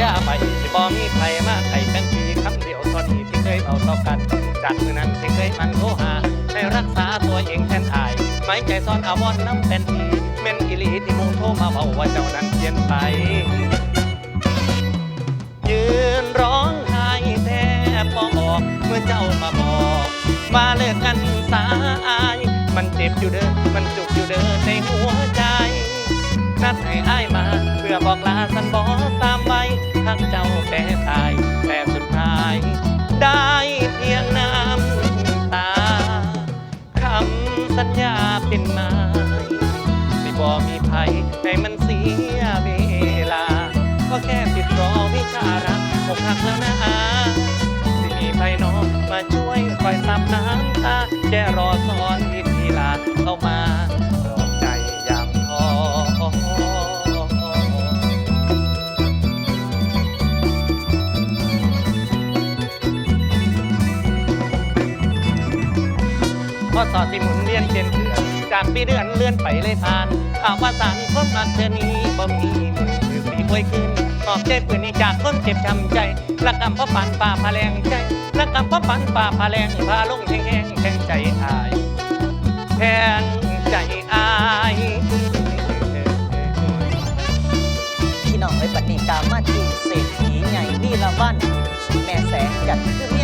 ญาไปสิบ่มีใครมาไข่เป็นปีคำเดียวตอนนี้ที่เคยเอาต่อกัน จากมือนั้นที่เคยมันโทหาให้รักษาตัวเองแทนอายไม่ใจซ่อนอาวรณ์น้ำเป็นทีเม่นอิลีที่มุงโทรมาเบาว่าเจ้านั้นเปลี่ยนไป ยืนร้องไห้แทบบ่ออกเมื่อเจ้ามาบอกว่าเลิกกันสายมันเจ็บอยู่เด้อมันจุกอยู่เด้อในหัวใจนัดให้อ้ายมา เพื่อบอกลาสันบอตามไว้ ทักเจ้าแต่ตายแต่สุดท้าย ได้เพียงน้ำตาคำสัญญาเป็นไม้สิบอมีภัยให้มันเสียเวลา ก็แค่ติดรอวิชารักอกหักแล้วนะสิมีไพน้องมาช่วยคอยซับน้ำตาแค่รอสอนวิธีลาเข้ามา พอสอดที่หมุนเวียนเป็นเดือนจากปีเดือนเลื่อนไปเลยผ่านข่าวว่าสารพบรักเธอนี้บ่มีมือถือสีควยขึ้นออกเจ็บปืนนี้จากคนเจ็บช้ำใจรักำพราะปันป่าพาแรงใจรักำพราะปันป่าพาแรงพาลงแห้งแห้งแทงใจอายแทงใจอายพี่น้องไว้ปฏิกรรมมาที่เศรษฐีใหญ่วีละวันแม่แสงจัดคือเมีย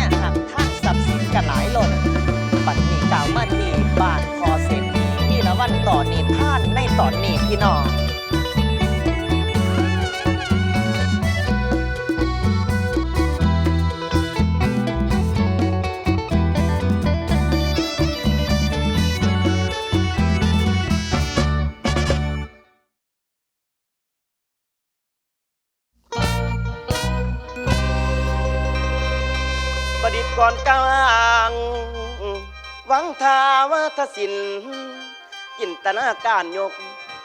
งทาวาทศิลป์จินตนาการยก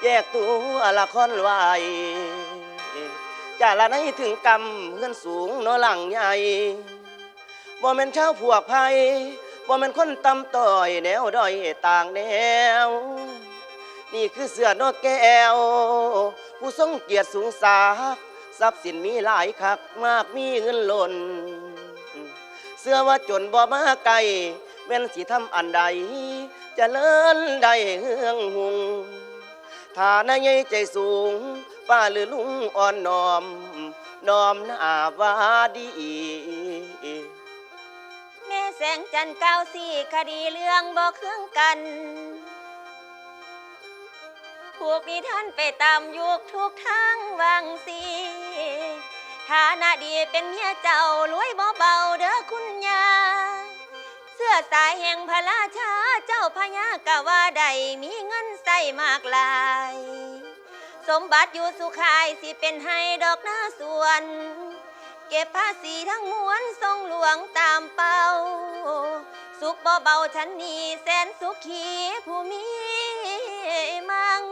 แยกตัวละครไว้จาละในถึงกรรมเงินสูงนอหลังใหญ่บ่แม่นชาวพวกไพ่บ่แม่นคนตำต้อยแนวดอยต่างแนว นี่คือเสือนกแก้ว ผู้ทรงเกียรติสูงสาคทรัพย์สินมีหลายคักมากมีเงินหล่น เสื้อว่าจนบ่มาไกล แม่นสิทำอันใดจะเลินได้เฮืองหุงฐานะใหญ่ใจสูง ป้าหรือลุงอ่อนน้อม น้อมหน้าวาดี แม่แสงจันทร์เก้าสี่คดีเรื่องบอกเครื่องกันผูกนิท่านไปตามยุคทุกทางวังสีฐานะดีเป็นเมียเจ้ารวยบ่เบาเด้อคุณ สื้อสายแห่งพระราชาเจ้าพญากะว่าใดมีเงินใส่มากลาย สมบัติอยู่สุขายสิเป็นให้ดอกหน้าสวน เก็บภาษีทั้งมวลทรงหลวงตามเป้า สุขบ่เบาฉันนี้แสนสุขีผู้มีมัง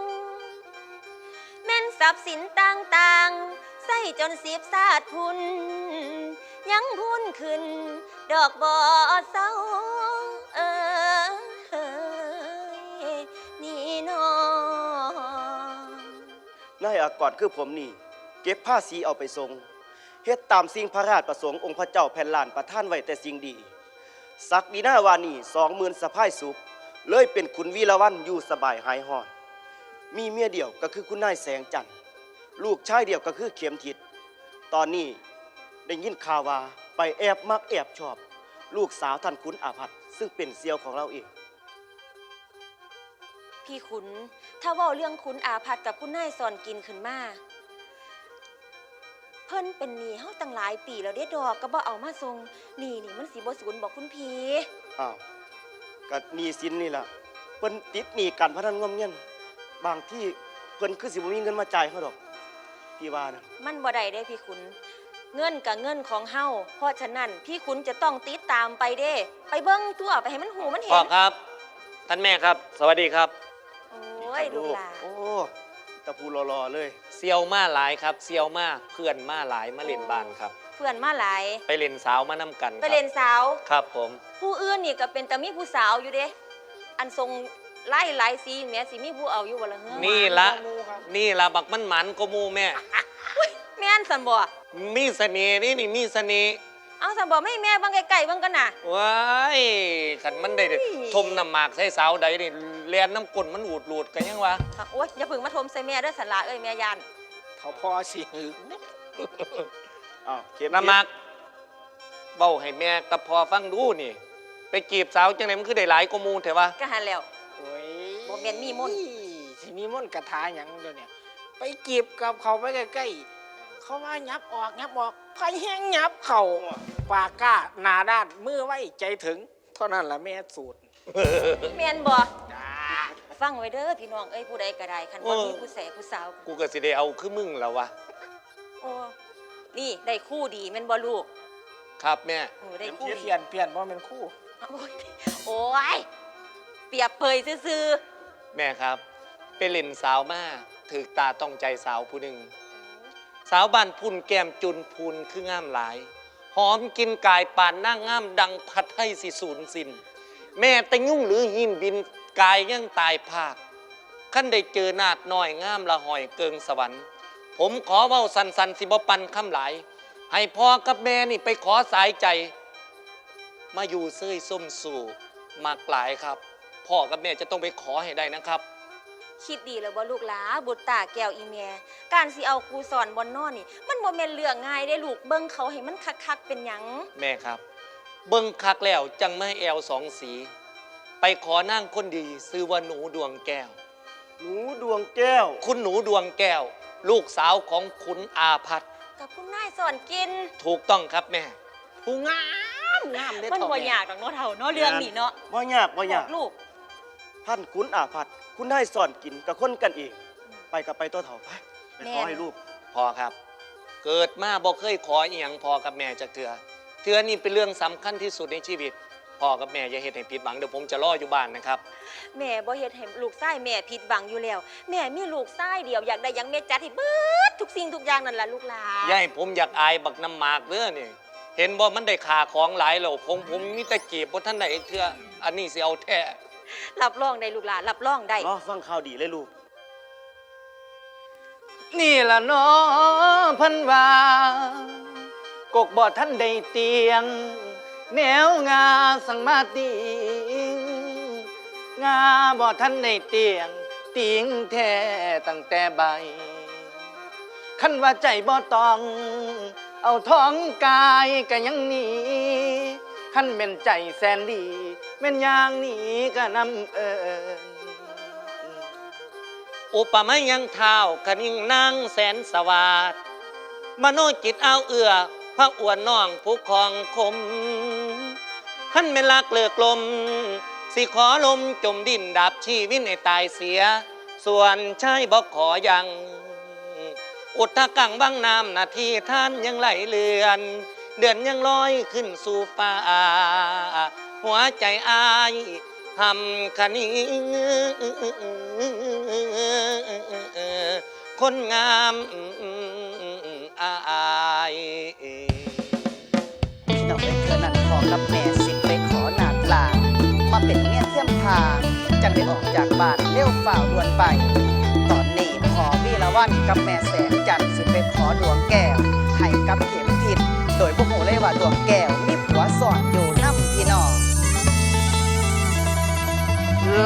แม่นทรัพย์สินต่างๆ ใส่จนเสียบสาดพุนยังพุ่นขึ้น ดอกบ่อเศร้า อากรคือผมนี่ เก็บภาษีเอาไปทรงเฮ็ดตามสิ่งพระราชประสงค์องค์พระเจ้าแผ่นลานประท่านไว้แต่สิ่งดี สักดีหน้าวานี่สองหมื่นสะพายสุข เลยเป็นคุณวีละวันอยู่สบายหายหอน มีเมียเดียวก็คือคุณนายแสงจันทร์ลูกชายเดียวก็คือเข็มทิศตอนนี้ได้ยินข่าวว่าไปแอบมักแอบชอบ ลูกสาวท่านคุณอาภัทซึ่งเป็นเซียวของเราเอง พี่ขุน ถ้าเว่าเรื่องขุนอาพัดกับคุณนายสอนกินขึ้นมา เพิ่นเป็นหนี้เฮาตั้งหลายปีแล้วเด้ดอกก็บ่เอามาส่งหนี้นี่มันสิบ่สูญบอกคุณพี่อ้าวก็หนีสินนี่ล่ะเพิ่นติดหนี้การพนันงอมเงียนบางที่เพิ่นคือสิบ่มีเงินมาจ่ายเขาดอกพี่ว่านะมันบ่ได้เด้พี่ขุน เงินกับเงินของเฮาเพราะฉะนั้นพี่ขุนจะต้องติดตามไปเด้ ไปเบิ่งตัวไปให้มันหูมันเห็พ่อน ครับ ท่านแม่ครับ สวัสดีครับโอ้ยลูกหลานโอ้ตะพูรอๆเลย เซียวมาหลายครับ เซียวมาเพื่อนมาหลายมาเล่นบ้านครับ เพื่อนมาหลาย ไปเล่นสาวมานํกันไปเล่นสาว ครับผม ผู้อื่นนี่ก็เป็นแต่มีผู้สาวอยู่เด้อันทรงไล่หลายสีแหม่สิมีผู้เอาอยู่บ่ละเฮ้อนี่ละนี่ละบักมันหมันก็มูแม่แม่นสันบ่มีเสน่ห์นี่นี่มีเสน่ห์เอาสันบ่ไม่ให้แม่เบังไกลๆเบังกันน่ะว้ายขันมันได้ทมน้ำหมากใส่สาวใดนี่ เลียนน้ำกลนมันอูดหลูดกันยังวะอะโอ๊ยอย่าเพึ่งมาทมใส่แม่เด้อสละเอ้ยแม่ยานเขาพอสิหึงอ้าวเข็มน้ำหมากเบ้าให้แม่กับพอฟังดูนี่ ไปจีบสาวจังไหนมันคือได้หลายกว่าหมูเถอะวะก็หันแล้ว โอ้ยบ่แม่นมีมนต์ สิมีมนต์กระทาหยังเดี๋ยวเนี่ย ไปจีบกับเขาไปใกล้ๆเขาว่ายับออกยับออกไผแห้งยับเขาปากกล้าหนาด้านมือไว้ใจถึง เท่านั้นแหละแม่สูตร แม่นบ่จ้า ฟังไว้เด้อพี่น้องเอ้ยผู้ใดก็ได้คันว่ามีผู้แสผู้สาวกูก็สิได้เอาคือมึงแล้ววะโอ้นี่ได้คู่ดีแม่นบ่ลูกครับแม่โอ้ได้คู่เปดีลี่ยนเปลี่ยนเพราะเป็นคู่โอ้ยโอ้ยเปรียบเปยซื่อแม่ครับไปเล่นสาวมาถือตาต้องใจสาวผู้หนึ่ง สาวบ้านพุ่นแก้มจุนพูนคืองามหลาย หอมกินกายป่านนั่งงามดังพัดให้สิสูญสิน แม่แต่ยุ่งหรือหินบิน กายยังตายภาคขั้นได้เจอนาดน้อยงามละหอยเกิงสวรรค์ ผมขอเว้าสันสันๆสิบปันคำหลาย ให้พ่อกับแม่นี่ไปขอสายใจ มาอยู่เซ้ยส้มสู่มากหลายครับ พ่อกับแม่จะต้องไปขอให้ได้นะครับๆคิดดีแล้วบ่ลูกหลาบุตรตาแก้วอีแม่การสิเอาครูสอนบนนอนนี่ มันบ่แม่นเรื่องง่ายได้ลูกเบิ่งเขาให้มันคักๆเป็นหยัง แม่ครับ เบิ่งคักแล้วจังไม่ให้แอวสองสี ไปขอนั่งคนดีซื้อว่าหนูดวงแก้ว หนูดวงแก้ว คุณหนูดวงแก้ว ลูกสาวของคุณอาพัฒน์กับคุณนายสอนกิน ถูกต้องครับแม่ ผู้งามงามได้มันเท่าบ่แม่ยากดอกเนาะเท่าเนาะเรื่องนี้เนาะบ่ยากบ่ยากบอกลูกท่านคุณอาพัดคุณได้สอนกินกับคนกันเอง ไปกับไปตัวเถ่าไปไปขอให้ลูกพอครับ เกิดมาบ่เคยขออีหยังพอกับแม่จากเถื่อเถื่อนี่เป็นเรื่องสำคัญที่สุดในชีวิต พ่อกับแม่อย่าเฮ็ดให้ผิดหวังเดี๋ยวผมจะรออยู่บ้านนะครับ แม่บ่เฮ็ดให้ลูกชายแม่ผิดหวังอยู่แล้ว แม่มีลูกชายเดียวอยากได้หยังแม่จัดให้เบิดทุกสิ่งทุกอย่างนั่นล่ะลูกหลานย่าให้ผมอยากอายบักน้ำหมากเด้อนี่ เห็นบ่มันได้ขาของหลายแล้วผมผมมีแต่จีบบ่ท่านใดเถื่ออันนี้สิเอาแท้รับรองได้ลูกหลานรับรองได้ รอฟังข่าวดีเลยลูก นี่ละเนาะเพันว่า กกบ่ท่านได้เตียง แนวงาสังมาติงงาบ่ท่านได้เตียง ติงแท้ตั้งแต่ใบคันว่าใจบ่ต้อง เอาท้องกายก็ยังหนีคันเป็นใจแสนดีแม่นอย่างนี้ก็นำเอิญอุปมายังเท้าคนิ่งนางแสนสวัสดมโนจิตเอาเอื้อ พระอ้วนน้องผู้คองคมขั้นไม่ลักเลิกลม สิขอลมจมดินดับชีวิตในตายเสีย ส่วนชายบอกขอยัง อุทธกังบังน้ำนาทีท่านยังไหลเลือน เดือนยังลอยขึ้นสู่ฟ้า หัวใจอายทำคันิคนงาม อายพี่น้องเอ้ยเธอนั้นขอกับแม่สิไปขอหนาดลามาเป็นเมียเทียมทางจังได้ออกจากบ้านเร็วฝ่าวด่วนไป ตอนนี้ขอวีละวันกับแม่แสงจันทร์สิไปขอดวงแก้วให้กับเข็มทิศโดยพวกโหเลยว่าดวงแก้วมีผัวสอนอยู่น้ำพี่น้อง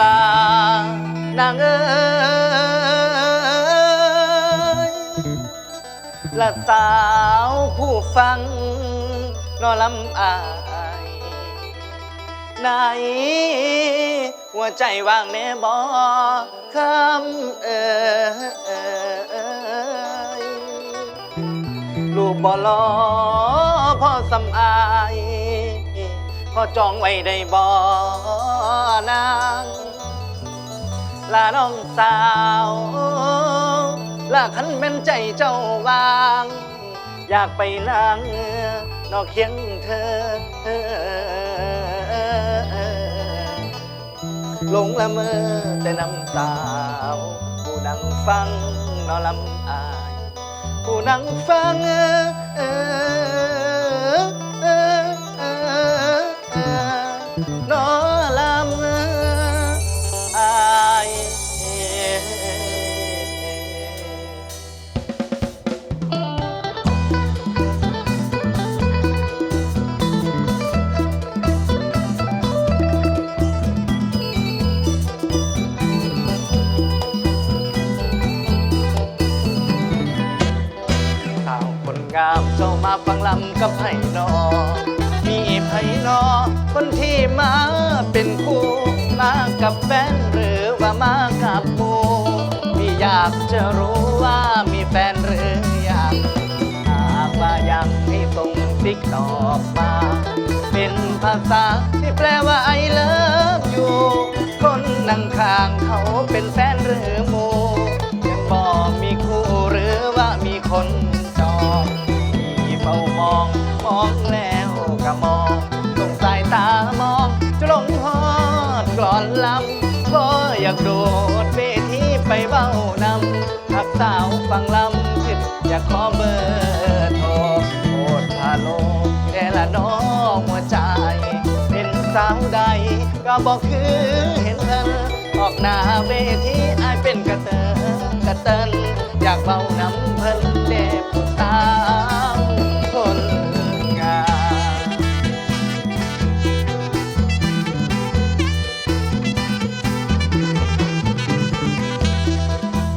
ลานางเอ้ ละสาวผู้ฟังนอลำอายไหนหัวใจว่างแน่บอคำเอ่ยลูกบ่รอพ่อสำอายพ่อจองไว้ได้บ่นางลาน้องสาว ลาคันแม่นใจเจ้าวาง อยากไปนางนอกเคียงเธอ หลงละเมอแต่น้ำสาวผู้นั่งฟังนอลำอาย ผู้นั่งฟังเออ จะรู้ว่ามีแฟนหรือยังหากว่ายังให้ส่งติ๊กตอกมา เป็นภาษาที่แปลว่า I love you คนนั่งข้างเขาเป็นแฟนหรือหมูยังบอกมีคู่หรือว่ามีคนจองที่เฝ้ามองมองแล้วก็มองสงสายตามองจะลงฮอดกลอนลำก็อยากโดด บอกคือเห็นเธอออกหน้าเวทีอายเป็นกระเตอกระเตินอยากเบาน้ำเพิ่นเด็บสาวคนงาม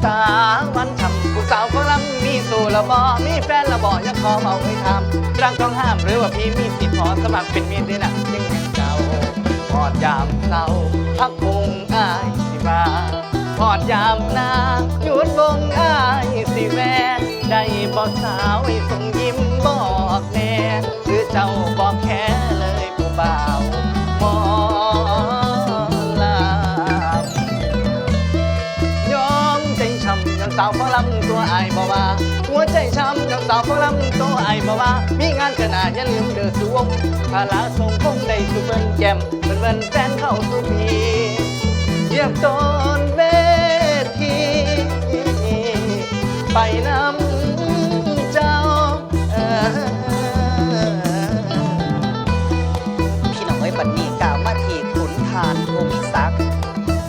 สาวันทำผู้สาวเขาลำมีสู่ละบอมีแฟนละบออยากขอเมาให้ทำรังต้องห้ามหรือว่าพี่มีสิทธิ์ขอสมัครเป็นเมียด้หนักยังยัง พอดยามเศร้าพักคงอายสิมาพอดยามนาหยุดวงอายสิแม่ได้บอกสาวให้ส่งยิ้มบอกแน่หรือเจ้าบอกแค่เลยผู้บ่าวหมอลำยอมใจช้ำยังสาวฟังลำตัวไอ้ายบอกว่าหัวใจช้ำยังสาวฟังลำ ตัวไอ้ายบอกว่ามีงานขนาดอย่าลืมเดือดสวงภาลาส่งคงได้สุเบิ้นแก้มเป็นเบิ้นแฟนเข้าสู่พีเหยียบตนเวทีไปนำเจ้าพี่น้องไว้บัดนี้กล่าวมาทีขุนทานภูมิศักดิ์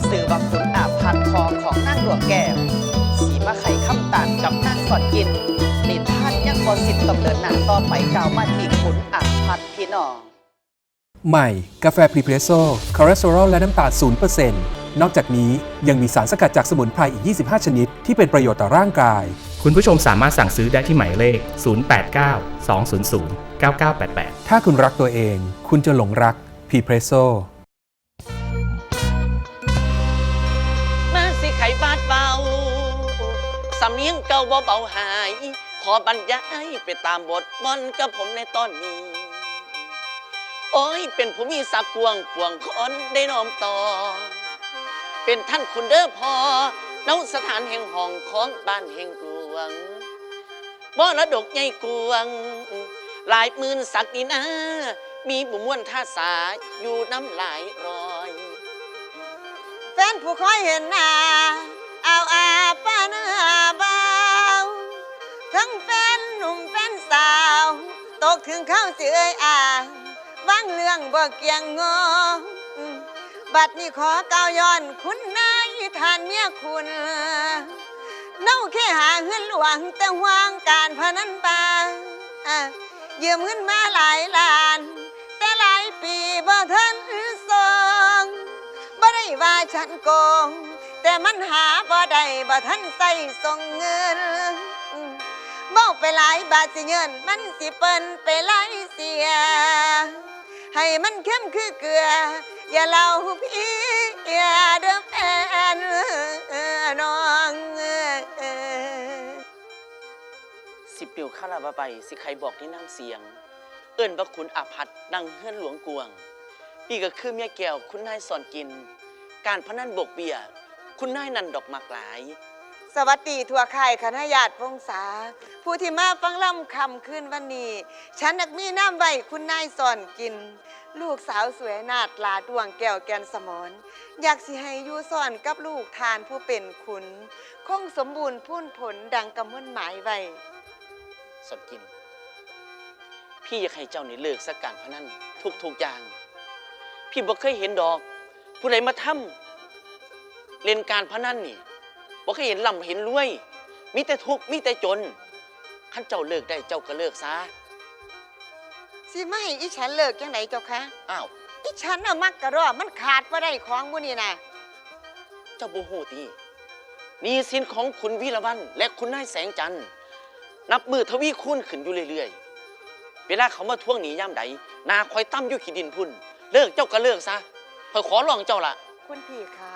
สื่อว่าขุนอาพันทอของนางหลวงแก้วสีมาไข่คำตานกับนางสอนกิน นิทานยังบอสิทธิ์กำเนิดหนาต่อไปกล่าวมาที่ขุนอาพันพี่น้อง ใหม่ กาแฟพรีเพรสโซ่คอเลสเตอรอลและน้ำตาล0%นอกจากนี้ยังมีสารสกัดจากสมุนไพรอีก 25 ชนิด ที่เป็นประโยชน์ต่อร่างกาย คุณผู้ชมสามารถสั่งซื้อได้ที่หมายเลข 089 200 9988 ถ้าคุณรักตัวเอง คุณจะหลงรักพรีเพรสโซ่มาสิไขบาดเบาสำเนียงเก่าบ่เบาหาย ขอบรรยายไปตามบทบอนกับผมในตอนนี้ โอ้ย เป็นผู้มีศักดิ์กวงปวงคอนได้น้อมต่อ เป็นท่านคุณเด้อพอเนาสถานแห่งห้องของบ้านแห่งกลวงบ่ระดกใหญ่กวง หลายหมื่นศักดินา มีบุมวนท่าสาอยู่น้ำหลายรอย แฟนผู้คอยเห็นหน้าเอาอาป้าหน้าเบา ทั้งแฟนหนุ่มแฟนสาว ตกถึงเข้าเสื่ออ่างวางเรื่องบ่เกียงงอบัดนี้ขอก้าวย้อนคุณนายทานเมียคุณเน่าแค่หาเงินหลวงแต่หวางการพนันบาอะยืมเงินมาหลายล้าน แต่หลายปีบ่ทันส่งบ่ได้ว่าฉันโกง แต่มันหาบ่ได้บ่ทันใส่ส่งเงิน เมาไปหลายบาทสิเงิน มันสิเปิ้นไปหลายเสีย ให้มันเข้มคือเกลือ อย่าเล่าพี่อย่าเด้อแฟนน้องสิปิวข้าลาบาไป สิใครบอกที่น้ำเสียง เอิ้นว่าคุณอาพัดดังเฮือนหลวงกวงพี่ก็คือเมียแก้วคุณนายสอนกิน การพนันบกเบียคุณนายนันดอกหมากหลาย สวัสดีทั่วค่ายคณะญาติพงษา ผู้ที่มาฟังล่ำคำขึ้นวันนี้ ฉันนักมีน้ำไว้คุณนายสอนกิน ลูกสาวสวยนาดลาดวงแก้วแกนสมอนอยากสิให้อยู่สอนกับลูกทานผู้เป็นคุณคงสมบูรณ์พูนผลดังกำมนหมายไว้สอนกิน พี่อยากให้เจ้านี่เลิกสักการพนันทุกทุกอย่าง พี่บ่เคยเห็นดอก ผู้ใดมาทำเล่นการพนันนี่ บ่เคยเห็นล่ำเห็นรวย มีแต่ทุกข์มีแต่จนขั้นเจ้าเลิกได้เจ้าก็เลิกซะสิไม่ให้อีฉันเลิกยังไหนเจ้าคะอ้าวอีฉันน่ะมักกระรอกมันขาดว่าได้ของบุนี่นะเจ้าบูฮูตีหนี่สินของคุณวิรวันและคุณนายแสงจันทร์นับมือทวีคูณขึ้นอยู่เรื่อยๆ เวลาเขามาทวงหนีย่ำใดหนาคอยตั้มอยู่ขีดินพุ่น เลิกเจ้าก็เลิกซะคอยขอร้องเจ้าละคุณพี่คะ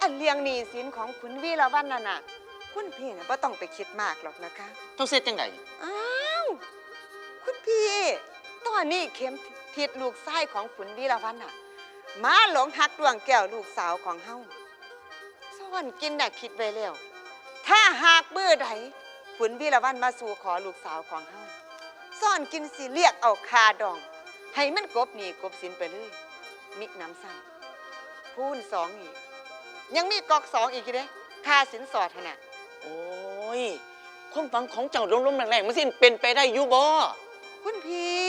อันเลี้ยงหนี้สินของคุณวีละวันนั่นน่ะ คุณพี่น่ะบ่ต้องไปคิดมากหรอกนะคะเจ้าเสียจังไดอ้าว คุณพี่ ตอนนี้เข็มทิศลูกไส้ของคุณวีละวันน่ะ มาหลงหักดวงแก้วลูกสาวของเฮาสวรรค์กินน่ะคิดไว้แล้ว ถ้าหากมือใดคุณวีละวันมาสู่ขอลูกสาวของเฮาซ่อนกินสิเรียกเอาคาดอง ให้มันกบหนีกบสินไปเลยมิน้ำซ้ำพูนสองอีก ยังมีกอกสองอีกอยู่เด้ค่าสินสอดขนาดโอ้ยความฝังของเจ้าล้มๆแรงๆมันสิเป็นไปได้อยู่บ่คุณพี่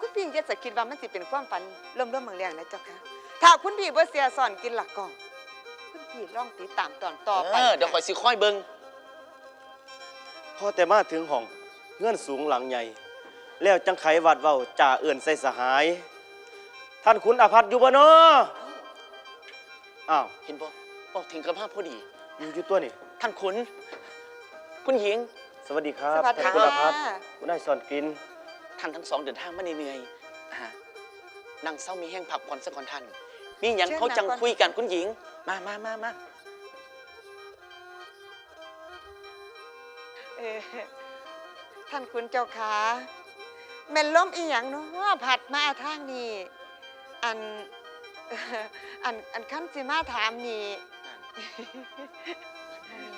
คุณพี่จะสะคิดว่ามันสิเป็นความฝันเริ่มเริ่มเมืองแรงนะเจ้าค่ะ ถ้าคุณพี่บ่เสียสอนกินหลักกล่อง คุณพี่ลองติดตามตอนต่อไปเออเดี๋ยวคอยสิคอยเบิงพอแต่มาถึงห้องเงื่อนสูงหลังใหญ่ แล้วจังไขวัดเว้าจ่าเอื่นใส่สหาย ท่านขุนอภัทรอยู่บ่เนาะ อ้าวเห็นบ่บอกถึงกับภาพพอดี อยู่อยู่ตัวนี่ ท่านขุน คุณหญิง สวัสดีครัสบวัสดีท่านขุนอภัค่ะทรคุณนายสอนกิน ท่านทั้งสองเดินทางมาเหนื่อยๆอ่านั่งเศร้ามีแห้งผักผ่อนสักก่อนท่านมีหยังเขาจังคุยกันคุณหญิง มามามามาเออท่านคุณเจ้าค่ะแม่นล้มอีหยังเนาะผัดมาทางนี้ อัน เอ่ออันอันขั้นสิมาถามนี่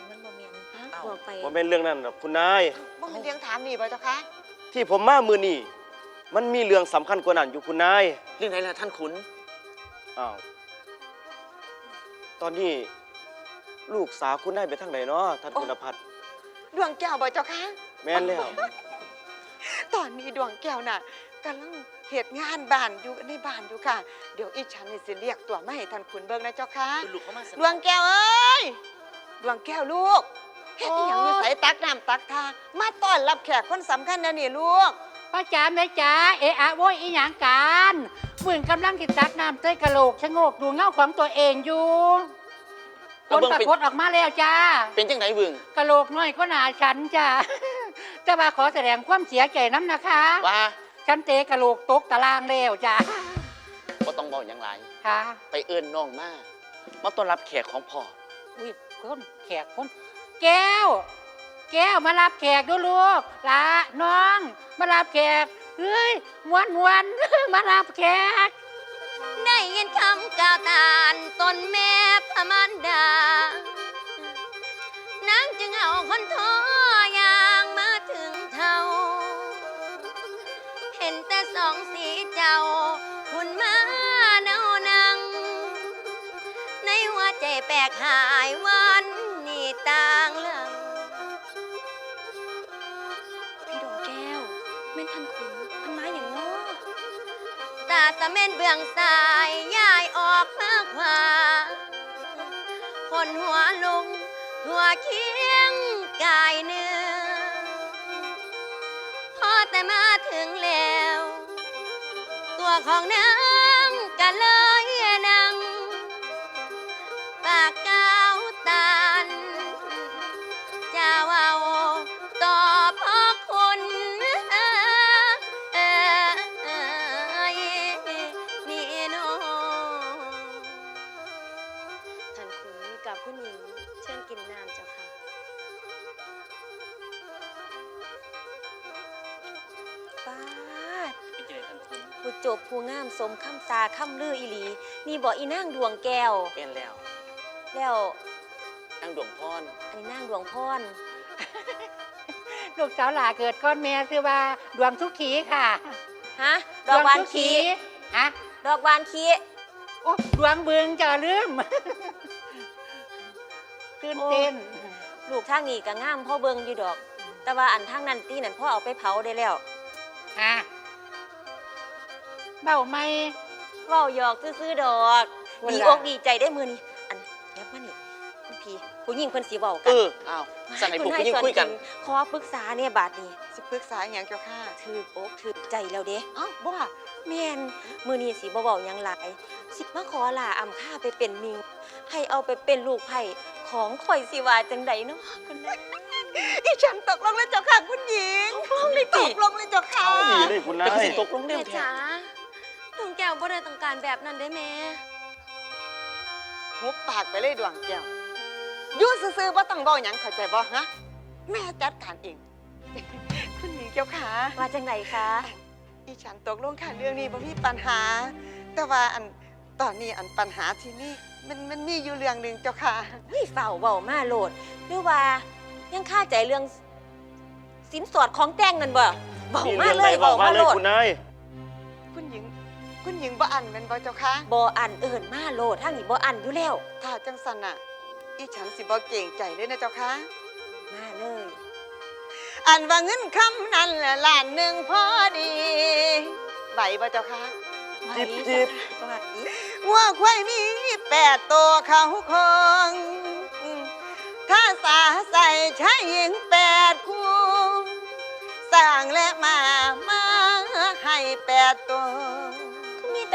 มันบ่แม่นอ้าวบอกไปว่าเป็นเรื่องนั้นหรอกคุณนาย บ่มีเลี้ยงถามนี่บ่เจ้าค่ะที่ผมมามือนี่มันมีเรื่องสำคัญกว่านั้นอยู่คุณนายเรื่องไหนล่ะท่านขุน อ้าวตอนนี้ลูกสาวคุณนายไปทางไหนเนาะท่านคุณอภัทรดวงแก้วบ่เจ้าค่ะแม่นแล้ว ตอนนี้ดวงแก้วน่ะกำลัง เหตุงานบ้านอยู่ในบ้านอยู่ค่ะ เดี๋ยวอีฉันนี่สิเรียกตัวมาให้ท่านขุนเบิ่งนะเจ้าค่ะคุณลูกเขามาสดวงแก้วเอ้ยดวงแก้วลูกเฮ็ดอหยังอยู่ใส่ตักน้ำตักทามาต้อนรับแขกคนสำคัญนะนี่ลูก ป้าจ๋าแม่จ๋าเอะอะโว้ยอีหยังกันเหมือนกำลังกินตักน้ำใส่กะโหลกชะโงกดูเงาของตัวเองอยู่ผแล้วลเบิ่งปราเป็นกฏออกมาแล้วจ้าเป็นจังไหนเบิ่งกะโหลกน้อยก็หนาฉันจ้าแต่ว่าขอแสดงความเสียใจน้ำนะคะ ว่า ฉันเตะกะโหลกตกตารางแล้วจ้าบ่ต้องบอกอย่างไร ค่ะ ไปเอิ้นน้องมามาต้อนรับแขกของพ่อ อุ้ยคนแขกคนแก้ว แก้วมารับแขกดูลูกลาน้อง มารับแขกเฮ้ยมวนมวนมารับแขก ได้ยินคำกล่าวตานตนแม่พระมารดานางจึงเอาคนท้อ สองสีเจ้าคุณมาเนานัง ในหัวใจแปลกหายวันนี่ต่างหลัง พี่ดวงแก้วแม่นทันคุณมันมาอย่างน้อตาสะเม็นเบื้องซ้ายย้ายออกมาขวาคนหัวลง หัวเคียงกายเนื้อพอแต่มาถึงแล้ว ของนางกะเล ผู้จบผู้งามสมคำตาคำลืออีหลี นี่บอกอีนางดวงแก้วเป็นแล้วแล้วนั่งดวงพรอันนี้นางดวงพรลูกสาวหลาเกิดก้อนแม่ชื่อว่าดวงสุขีค่ะฮะดอกวานสุขีฮะดอกวานขีโอ้ดวงเบืองจะลืมตื่นเต้นลูกทางนี้ก็งามพ่อเบิงอยู่ดอก แต่ว่าอันทางนั้นตีนั่นพ่อเอาไปเผาได้แล้วฮะ เบ้าไหมเว้าหยอกซื่อๆดอกวันดีละอกดีใจได้มือนี่อันยับมานี่คุณพี่ผู้หญิงเพิ่นสิเว้ากัเอออ้าวสั่งให้พวกผู้หญิงคุยกัน ขอปรึกษาเนี่ยบาดนี้สิปรึกษาอหย่างเจ้าค่ะถืออกถือใจแล้วเด้เอ้าบ่ว่าแม่นมือนี้สิบ่เว้าหยังหลาย สิมาขอลาอำค่าไปเป็นมิงให้เอาไปเป็นลูกไผ่ของข่อยสิว่าจังใดเนาะคุณนะอีฉันตกลงแล้วเจ้าค่ะคุณหญิงตกลงเลยตกลงเลยเจ้าค่ะ ดีเลยคุณนายตกลงเร็แม่วแท้จ๋าดวง แก้วบ่ได้ต้องการแบบนั้นได้แม่หุบปากไปเลยดวงแก้วอยู่ซื่อๆว่าต้องบอกหยังเข้าใจบ่ฮะแม่จัดการเอง คุณหญิงเจ้าขาว่าจังไหนคะอีฉันตกลงค่ะเรื่องนี้บ่มีปัญหา แต่ว่าอันตอนนี้อันปัญหาที่นี่มันมันมีอยู่เรื่องหนึ่งเจ้าค่ะเฮ้ยเฝ้าเว้ามาโลดหรือว่ายังคาใจเรื่องสินสอดของแต่งนั่นบ่เว้ามาเลยบอเว้ากมามาเลโลยดคุณนายคุณหญิง คุณหญิงบ่อันแม่นบ่เจ้าค่ะบ่อันเอิ้นมาโลดทางนี้บ่อันอยู่แล้ว ถ้าจังสันน่ะ อีฉันสิบ่เก่งใจเลยนะเจ้าค่ะมาเลย อันว่าเงินคำนั้นละล้านหนึ่งพอดีไหวบ่เจ้าค่ะจิบจิบสวัสดีว่าควายมีแปดตัวเขาคงถ้าสาใส่ชายหญิงแปดคู่สร้างและมามาให้แปดตัว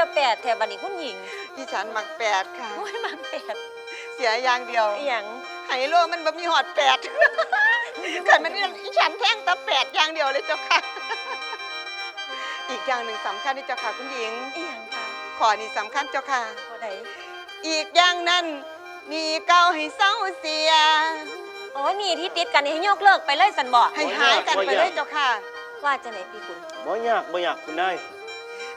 คือมีแต่แปดแถวบัดนี้คุณหญิงที่ฉันมักแปดค่ะโอ้ยมาแปดเสียอย่างเดียวอีหยังไฮโลมันบ่มีหอดแปดเกิดมันนี่อีฉันแท่งแตะแปดอย่างเดียวเลยเจ้าค่ะ อีกอย่างหนึ่งสำคัญที่เจ้าค่ะคุณหญิงอีหยังคะขอนี่สำคัญเจ้าค่ะบ่ได้อีกอย่างนั้นหนี่เก่าให้เศร้าเสียโอ้ยนี่ที่ติดกันนี่ให้ยกเลิกไปเลยสันบ่ให้หายกันไปเลยเจ้าค่ะ ว่าจังไหนพี่คุณบ่ยากบ่ยากคุณนาย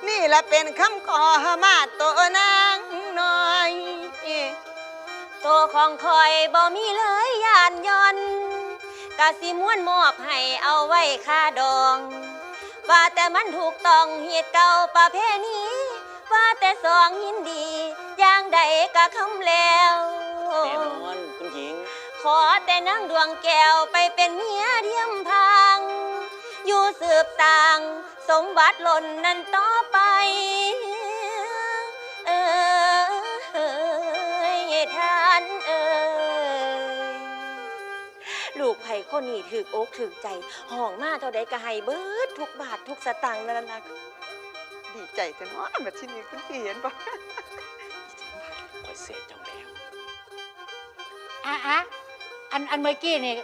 นี่ละเป็นคำขอมาตัวนางน้อย ตัวของคอยบ่มีเลยยานยนต์กะสิม้วนมอบให้เอาไว้ค่าดอง ว่าแต่มันถูกต้องเหตุเก่าประเพณีว่าแต่สองยินดีอย่างใดกะคำแล้วแน่นอนคุณหญิง ขอแต่นั่งดวงแก้วไปเป็นเมียเทียมพัง อยู่สืบต่างสมบัติหล่นนั้นต่อไป เออท่านเอ่ยลูกไผ่คนนี้ถือกอกถือใจห้องมาเท่าใดก็ให้เบิดทุกบาททุกสตางค์นั่นล่ะดีใจจังเนาะมาที่นี่คุณพี่เห็นบ่คอยเสียเจ้าแล้วอะอะอันอันเมื่อกี้นี่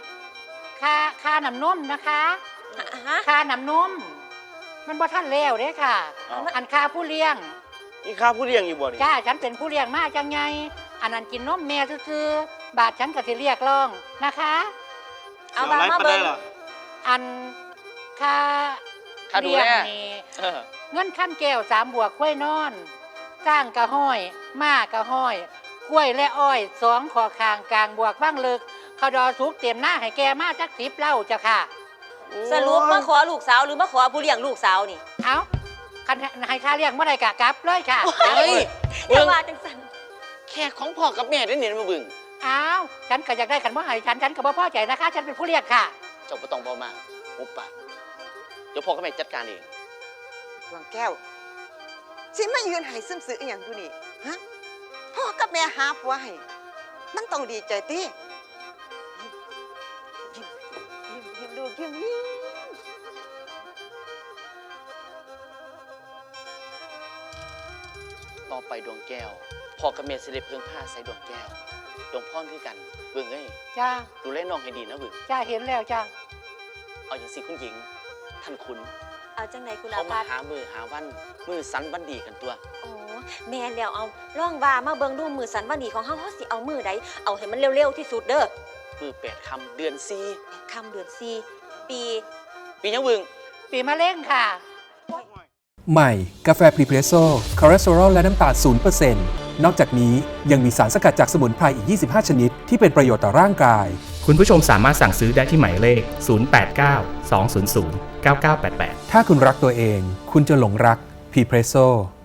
ค่าค่าน้ำนมนะคะ ฮะ ค่าน้ำนม มันบ่ท่านแล้วเด้ค่ะเอาอันค่าผู้เลี้ยง นี่ข้าผู้เลี้ยงอยู่บ่นี่จ้าฉันเป็นผู้เลี้ยงมาจังไง อันนั้นกินนมแม่ซื่อๆบาทฉันก็สิเรียกร้องนะคะ เอามามาเบิ่ง อันค่าค่าดูแล เลี้ยงนี่เออเงินขั้นแก้วสามบวกกล้วยนอน สร้างกระห้อยมากกระห้อย กล้วยและอ้อยสองขอคางกลางบวกบ้างเลิกเขาดอสุกเตรียมหน้าให้แกมาจักสิบเล่าจ้ะค่ะ สรุปมาขอลูกสาวหรือมาขอผู้เลี้ยงลูกสาวนี่เอาคันให้ค่าเลี้ยงเมื่อไรกะกลับเลยค่ะเฮ้ยอย่าว่าจังสันแค่ของพ่อกับแม่ได้เนี่ยมาเบึงอ้าวฉันก็อยากได้ขันว่าให้ฉันฉันก็บ่พอใจนะคะ ฉันเป็นผู้เลี้ยงค่ะเจ้าบ่ต้องเบามากหุบปากเดี๋ยวพ่อกับแม่จัดการเองดวงแก้วสิมายืนให้ซึมซื้ออหย่างอยู่นี่ฮะพ่อกับแม่หาผัวให้มันต้องดีใจติ ยิ้มยิ้มดูยิ้มยิ้มต่อไปดวงแก้วพ่อกับแม่สิได้เพิ่งผ้าใส่ดวงแก้ว ดวงพ่อนคือกันเบิ่งเอ้ยจ้าดูแลน้องให้ดีนะเบิ่งจ้าเห็นแล้วจ้าเอาอย่างสิคุณหญิง ท่านคุณเอาจังไหนคุณอาเขามาภัทหามือหาวันมือสันวันดีกันตัว โอ้แม่แล้วเอาล่องว่ามาเบิ่งดูมือสันวันดีของเฮาเฮาสิเอามือใดเอาให้มันเร็วๆที่สุดเด้อ มือแปดคำเดือนสี่คำเดือนสี่ปี ปียังเบิ่งปีมะเร็งค่ะ ใหม่ กาแฟพรีเพรสโซ่คอเลสเตอรอลและน้ำตาล0%นนอกจากนี้ยังมีสารสกัดจากสมุนไพรอีก 25 ชนิด ที่เป็นประโยชน์ต่อร่างกาย คุณผู้ชมสามารถสั่งซื้อได้ที่หมายเลข 089 200 9988 ถ้าคุณรักตัวเอง คุณจะหลงรักพรีเพรสโซ่